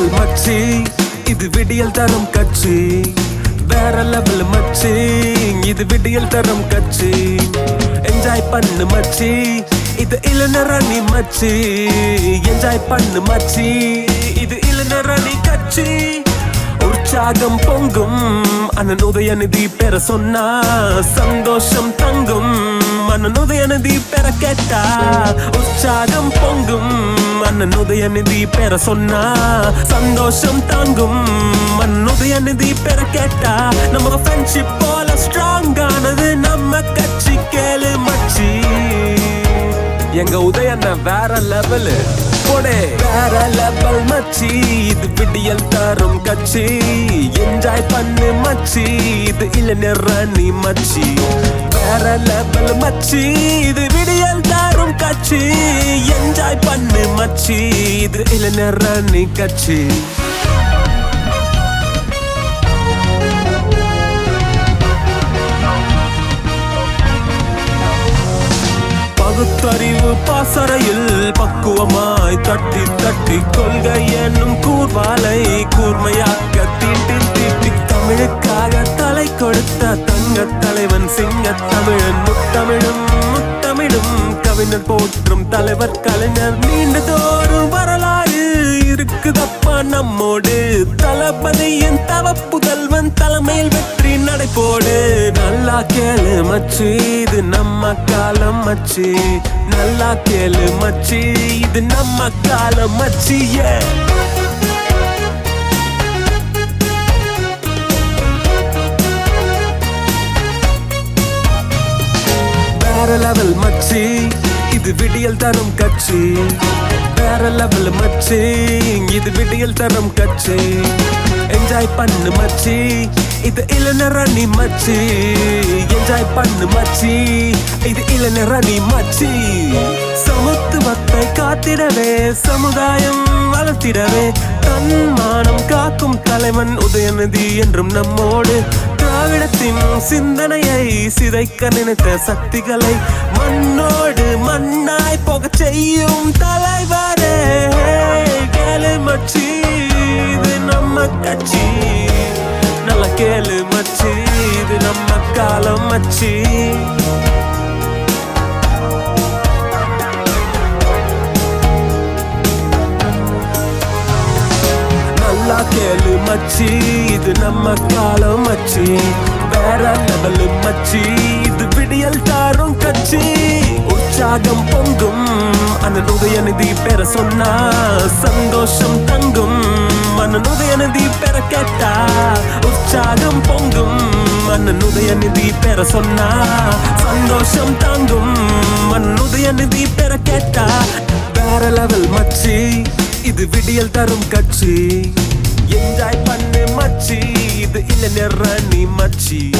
Level மச்சி. இது விடியல் தரும் கட்சி வேற லெவல் மச்சி. இது விடியல் தரும் கட்சி என்ஜாய் பண்ணு மச்சி. இது இளநரணி மச்சி. என்ஜாய் பண்ணு மச்சி. இது இளநரணி கட்சி உற்சாகம் பொங்கும். அண்ணன் உதயநிதி பெற சொன்னா சந்தோஷம் தங்கும். அண்ணன் உதயநிதி பெற கேட்டா உற்சாகம் பொங்கும். அண்ணன் உதயநிதி பெற சொன்னா சந்தோஷம் தாங்கும். அண்ணன் உதயநிதி பெற கேட்டா நம்ம ஃப்ரெண்ட்ஷிப் போல ஸ்ட்ராங் ஆனது நம்ம கட்சி கேளு மச்சி. எங்க உதயண்ண வேற லெவலு போடே. வேற லெவல் மச்சி இது விடியல் தரும் கட்சி என்ஜாய் பண்ணு மச்சி இது இளைஞர் ராணி மச்சி. வேற லெவல் மச்சி இது விடியல் தரும் கட்சி என்ஜாய் பண்ணு மச்சி இது இளைஞர் ராணி கட்சி கருத்தறிவு பாசறையில் பக்குவமாய் தட்டி தட்டி கொள்கை என்னும் கூர்வாலை கூர்மையாக்க தீட்டி தீட்டி தமிழுக்காக தலை கொடுத்த தங்க தலைவன் சிங்க தமிழன் முத்தமிழும் முத்தமிழும். கவிஞர் போற்றும் தலைவர் கலைஞர் நீண்டு தோறும் வரலாறு இருக்குதப்பா நம்மோடு. தளபதியின் தவப்புதல்வன் தலைமையில் வெற்றி நடைபோடு. நல்லா கேளு மச்சி இது நம்ம காலம் மச்சி நல்லா கேளு மச்சி இது நம்ம காலம் மச்சி yeah. வேற லெவல் மச்சி இது விடியல் தரும் கட்சி வேற லெவல் மச்சி. இது விடியல் தரம் கச்சி. என்ஜாய் பண்ணு மச்சி. இது இளநர நீ மச்சி. என்ஜாய் பண்ணு மச்சி. இது இளநர நீ மச்சி. சமத்துவத்தை காத்திடவே சமுதாயம் வளர்த்திடவே. தன்மானம் காக்கும் தலைவன் உதயநிதி என்றும் நம்மோடு திராவிடத்தின் சிந்தனையை சிதைக்க நினைத்த சக்திகளை மண்ணோடு மண்ணாய் போக செய்யும் தலைவரே. கேளு மச்சி இது நம்ம கட்சி. நல்ல கேளு மச்சி இது நம்ம காலம் மச்சி. நல்லா கேளு மச்சி இது நம்ம காலம் மச்சி. வேற லெவலு மச்சி இது விடியல் தாரும் கச்சி. உற்சாகம் பொங்கும் அந்த அண்ணன் நிதி பெற சொன்னா சந்தோஷம் தங்கும். அண்ணன் நிதி பெற கேட்டா உற்சாகம் பொங்கும். அண்ணன் நிதி பெற சொன்னா சந்தோஷம் தாங்கும். அண்ணன் நிதி பெற கேட்டா வேற லெவல் மச்சி இது விடியல் தரும் கட்சி என்ஜாய் பண்ணு மச்சி. இது இல்ல நிற நீ மச்சி.